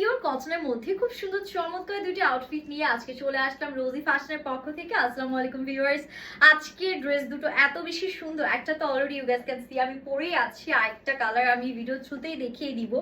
Pure কটনের মধ্যে খুব সুন্দর চমৎকার দুটি আউটফিট নিয়ে আজকে চলে আসলাম রোজি ফ্যাশনের পক্ষ থেকে। আসসালামু আলাইকুম ভিউয়ার্স আজকে ড্রেস দুটো এত বেশি সুন্দর, একটা তো already you guys can see আমি পরেই আছি, আরেকটা কালার আমি ভিডিও থ্রুতেই দেখিয়ে দিব।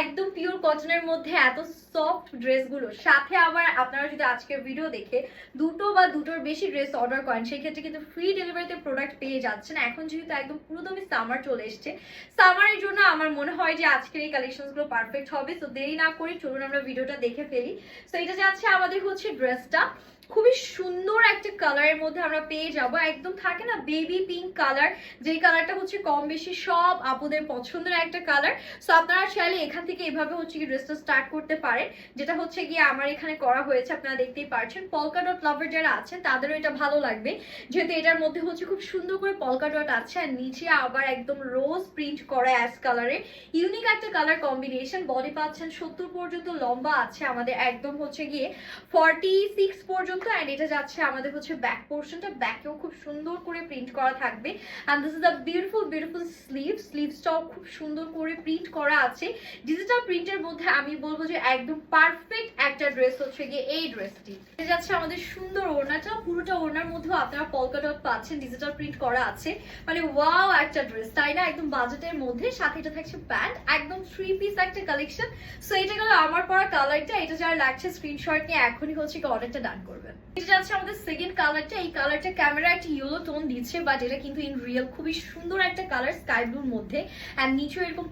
একদম পিওর কটনের মধ্যে এত সফট ড্রেসগুলো সাথে আবার আপনারা যদি আজকের ভিডিও দেখে দুটো বা দুটোর বেশি ড্রেস অর্ডার করেন, সেক্ষেত্রে কিন্তু ফ্রি ডেলিভারিতে প্রোডাক্ট পেয়ে যাচ্ছেন। এখন যেহেতু একদম পুরোদমই সামার চলে এসছে সামারের জন্য আমার মনে হয় যে আজকের এই কালেকশনসগুলো পারফেক্ট হবে। তো দেরি না করে চলুন আমরা ভিডিওটা দেখে ফেলি। তো এটা যাচ্ছে আমাদের হচ্ছে ড্রেসটা খুবই সুন্দর একটা কালারের মধ্যে আমরা পেয়ে যাব। একদম থাকে না বেবি পিঙ্ক কালার যেই কালারটা হচ্ছে কম বেশি সব আপুদের পছন্দের একটা কালার সো আপনারা চাইলে এখান থেকে এভাবে হচ্ছে কি ড্রেসটা স্টার্ট করতে পারেন। যেটা হচ্ছে গিয়ে আমার এখানে করা হয়েছে, আপনারা দেখতেই পারছেন। পলকা ডট লাভার যারা আছেন, তাদেরও এটা ভালো লাগবে। যেহেতু এটার মধ্যে হচ্ছে খুব সুন্দর করে পলকা ডট আছে, আর নিচে আবার একদম রোজ প্রিন্ট করা অ্যাশ কালারে ইউনিক একটা কালার কম্বিনেশন বডি পাচ্ছেন সত্তর পর্যন্ত লম্বা আছে আমাদের। একদম হচ্ছে গিয়ে ফর্টি সিক্স পর্যন্ত অ্যান্ড এটা যাচ্ছে আমাদের হচ্ছে ব্যাক পোর্শনটা ব্যাকেও খুব সুন্দর করে প্রিন্ট করা থাকবে। And this is a beautiful beautiful sleeve স্লিভসটাও খুব সুন্দর করে প্রিন্ট করা আছে। ডিজিটাল প্রিন্টের মধ্যে আমি বলব যে একদম পারফেক্ট একটা ড্রেস হচ্ছে গিয়ে এই ড্রেসটি যাচ্ছে আমাদের সুন্দর ওড়নাটা। পুরোটা ওড়নার মধ্যেও আপনারা পলকা ডট পাচ্ছেন ডিজিটাল প্রিন্ট করা আছে। মানে ওয়াও একটা ড্রেস তাই না? একদম বাজেটের মধ্যে। সাথে এটা থাকছে প্যান্ট একদম থ্রি পিস একটা কালেকশন সো এটা গেল আমার পরা কালারটা এটা যারা লাগছে স্ক্রিনশট নিয়ে এখনই হচ্ছে অর্ডারটা ডান করবেন। এটা যাচ্ছে আমাদের সেকেন্ড কালারটা এই কালারটা ক্যামেরা একটা ইয়েলো টোন দিচ্ছে বাট এটা কিন্তু ইন রিয়েল খুবই সুন্দর একটা কালার স্কাই ব্লুর মধ্যে। অ্যান্ড নিচেও এরকম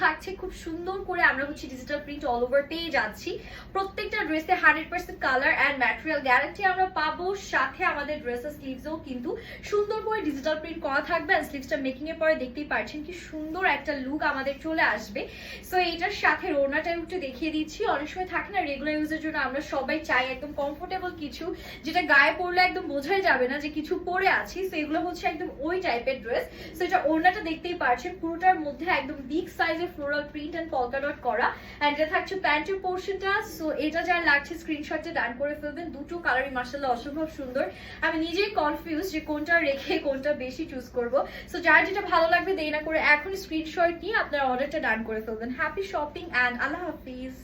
থাকছে। খুব সুন্দর করে আমরা হচ্ছে ডিজিটাল প্রিন্ট অল ওভার পেয়ে যাচ্ছি। প্রত্যেকটা ড্রেসে hundred percent colour and material guarantee আমরা পাবো। সাথে আমাদের ড্রেসের স্লিভসও কিন্তু সুন্দর করে ডিজিটাল প্রিন্ট করা থাকবে। অ্যান্ড স্লিভসটা মেকিং পরে দেখতেই পাচ্ছেন কি সুন্দর একটা লুক আমাদের চলে আসবে। সো এইটার সাথে রোনাটা একটু দেখিয়ে দিচ্ছি। অনেক সময় থাকে না রেগুলার ইউজের জন্য আমরা সবাই চাই একদম কমফোর্টেবল কিছু যেটা গায়ে পরলে একদম বোঝাই যাবে না যে কিছু পরে আছি সো এগুলো হচ্ছে একদম ওই টাইপের ড্রেস সো এটা ওড়নাটা দেখতেই পাচ্ছেন পুরোটার মধ্যে একদম বিগ সাইজের floral print and polka dot করা অ্যান্ড এটা থাকছে প্যান্টের পোর্শনটা সো এটা যার লাগছে স্ক্রিনশটে ডান করে ফেলবেন, দুটো কালারই মার্শাল্লাহ অসম্ভব সুন্দর। আমি নিজেই কনফিউজ যে কোনটা রেখে কোনটা বেশি চুজ করব সো যার যেটা ভালো লাগবে দেরি না করে এখন স্ক্রিনশট নিয়ে আপনার অর্ডারটা ডান করে ফেলবেন। হ্যাপি শপিং অ্যান্ড আল্লাহ হাফিজ।